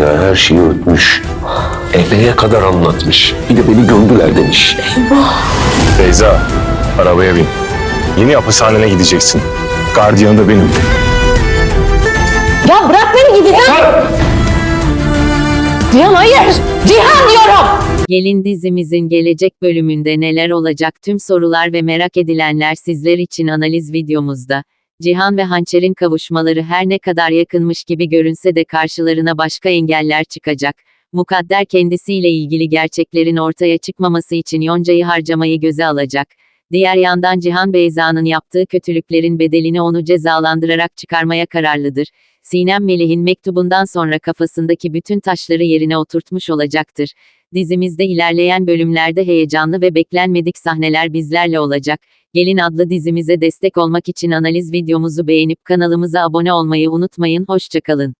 Saniye her şeyi ötmüş. Ebe'ye kadar anlatmış. Bir de beni gömdüler demiş. Beyza, arabaya bin. Yeni hapishanene gideceksin. Gardiyanı da benim. Ya bırak beni gideceğim. Cihan hayır. Cihan diyorum. Gelin dizimizin gelecek bölümünde neler olacak tüm sorular ve merak edilenler sizler için analiz videomuzda. Cihan ve Hançer'in kavuşmaları her ne kadar yakınmış gibi görünse de karşılarına başka engeller çıkacak. Mukadder kendisiyle ilgili gerçeklerin ortaya çıkmaması için Yonca'yı harcamayı göze alacak. Diğer yandan Cihan Beyza'nın yaptığı kötülüklerin bedelini onu cezalandırarak çıkarmaya kararlıdır. Sinem Melih'in mektubundan sonra kafasındaki bütün taşları yerine oturtmuş olacaktır. Dizimizde ilerleyen bölümlerde heyecanlı ve beklenmedik sahneler bizlerle olacak. Gelin adlı dizimize destek olmak için analiz videomuzu beğenip kanalımıza abone olmayı unutmayın. Hoşçakalın.